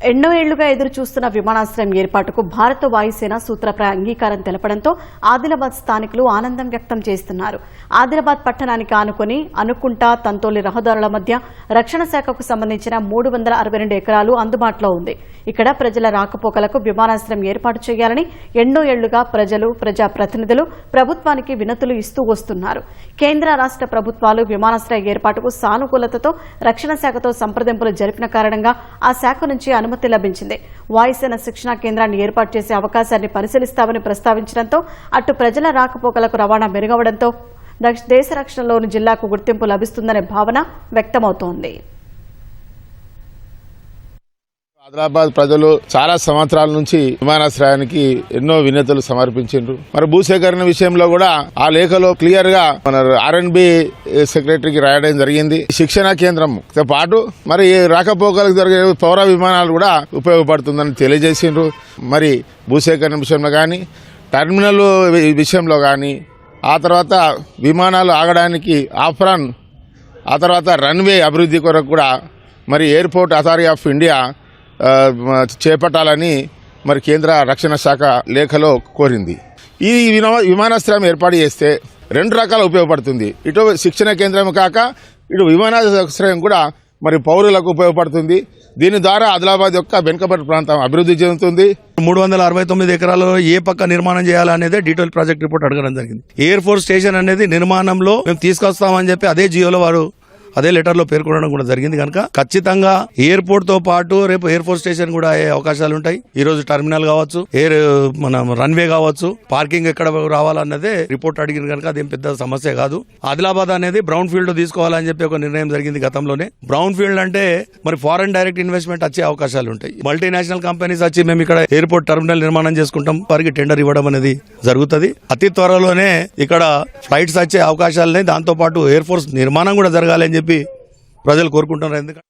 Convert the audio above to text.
ఎన్నో ఏళ్ళుగా ఎదురు చూస్తున్న విమానాశ్రయం ఏర్పాటుకు భారత వాయుసేన సూత్రప్రాయ అంగీకారం తెలపడంతో ఆదిలాబాద్ స్థానికులు ఆనందం వ్యక్తం చేస్తున్నారు. ఆదిలాబాద్ పట్టణానికి ఆనుకుని అనుకుంటా తంతోలి రహదారుల మధ్య రక్షణ శాఖకు సంబంధించిన మూడు వందల అరవై రెండు ఎకరాలు అందుబాటులో ఉంది. ఇక్కడ ప్రజల రాకపోకలకు విమానాశ్రయం ఏర్పాటు చేయాలని ఎన్నో ఏళ్ళుగా ప్రజలు ప్రజాప్రతినిధులు ప్రభుత్వానికి వినతులు ఇస్తూ వస్తున్నారు. కేంద్ర రాష్ట్ర ప్రభుత్వాలు విమానాశ్రయ ఏర్పాటుకు సానుకూలతతో రక్షణ శాఖతో సంప్రదింపులు జరిపిన కారణంగా ఆ శాఖ నుంచి అనుమతి లభించింది. వాయుసేన శిక్షణా కేంద్రాన్ని ఏర్పాటు చేసే అవకాశాన్ని పరిశీలిస్తామని ప్రస్తావించడంతో అటు ప్రజల రాకపోకలకు రవాణా మెరుగవడంతో దక్ష- దేశ రక్షణలోని జిల్లాకు గుర్తింపు లభిస్తుందనే భావన వ్యక్తమవుతోంది. ఆదిలాబాద్ ప్రజలు చాలా సంవత్సరాల నుంచి విమానాశ్రయానికి ఎన్నో వినతులు సమర్పించారు మరి భూసేకరణ విషయంలో కూడా ఆ లేఖలో క్లియర్గా మన ఆర్ఎన్బి సెక్రటరీకి రాయడం జరిగింది. శిక్షణ కేంద్రంతో పాటు మరి రాకపోకలకు జరిగే పౌర విమానాలు కూడా ఉపయోగపడుతుందని తెలియజేసిండ్రు. మరి భూసేకరణ విషయంలో కానీ టెర్మినల్ విషయంలో కానీ ఆ తర్వాత విమానాలు ఆగడానికి ఆఫ్రాన్ ఆ తర్వాత రన్వే అభివృద్ధి కొరకు కూడా మరి ఎయిర్పోర్ట్ అథారిటీ ఆఫ్ ఇండియా చేపట్టాలని మరి కేంద్ర రక్షణ శాఖ లేఖలో కోరింది. ఈ విమానాశ్రయం ఏర్పాటు చేస్తే రెండు రకాల ఉపయోగపడుతుంది. ఇటు శిక్షణ కేంద్రం కాక ఇటు విమానాశ్రయం కూడా మరి పౌరులకు ఉపయోగపడుతుంది. దీని ద్వారా ఆదిలాబాద్ యొక్క వెనుకబడి ప్రాంతం అభివృద్ధి చెందుతుంది. మూడు వందల అరవై తొమ్మిది ఎకరాల్లో ఏ పక్క నిర్మాణం చేయాలనేది డీటెయిల్ ప్రాజెక్ట్ రిపోర్ట్ అడగడం జరిగింది. ఎయిర్ ఫోర్స్ స్టేషన్ అనేది నిర్మాణంలో మేము తీసుకొస్తామని చెప్పి అదే జియోలో వారు అదే లెటర్లో పేర్కొనడం కూడా జరిగింది కనుక ఖచ్చితంగా ఎయిర్పోర్ట్తో పాటు రేపు ఎయిర్ ఫోర్స్ స్టేషన్ కూడా అయ్యే అవకాశాలు ఉంటాయి. ఈ రోజు టర్మినల్ కావచ్చు ఎయిర్ మన రన్వే కావచ్చు పార్కింగ్ ఎక్కడ రావాలన్నదే రిపోర్ట్ అడిగింది కనుక అదేం పెద్ద సమస్య కాదు. ఆదిలాబాద్ అనేది బ్రౌన్ ఫీల్డ్ తీసుకోవాలని చెప్పి ఒక నిర్ణయం జరిగింది గతంలోనే. బ్రౌన్ ఫీల్డ్ అంటే మరి ఫారెన్ డైరెక్ట్ ఇన్వెస్ట్మెంట్ వచ్చే అవకాశాలు ఉంటాయి. మల్టీనేషనల్ కంపెనీస్ వచ్చి మేము ఇక్కడ ఎయిర్పోర్ట్ టర్మినల్ నిర్మాణం చేసుకుంటాం వారికి టెండర్ ఇవ్వడం అనేది జరుగుతుంది. అతి త్వరలోనే ఇక్కడ ఫ్లైట్స్ వచ్చే అవకాశాలు దాంతో పాటు ఎయిర్ ఫోర్స్ నిర్మాణం కూడా జరగాలని చెప్పి ప్రజలు కోరుకుంటున్నారు. ఎందుకంటే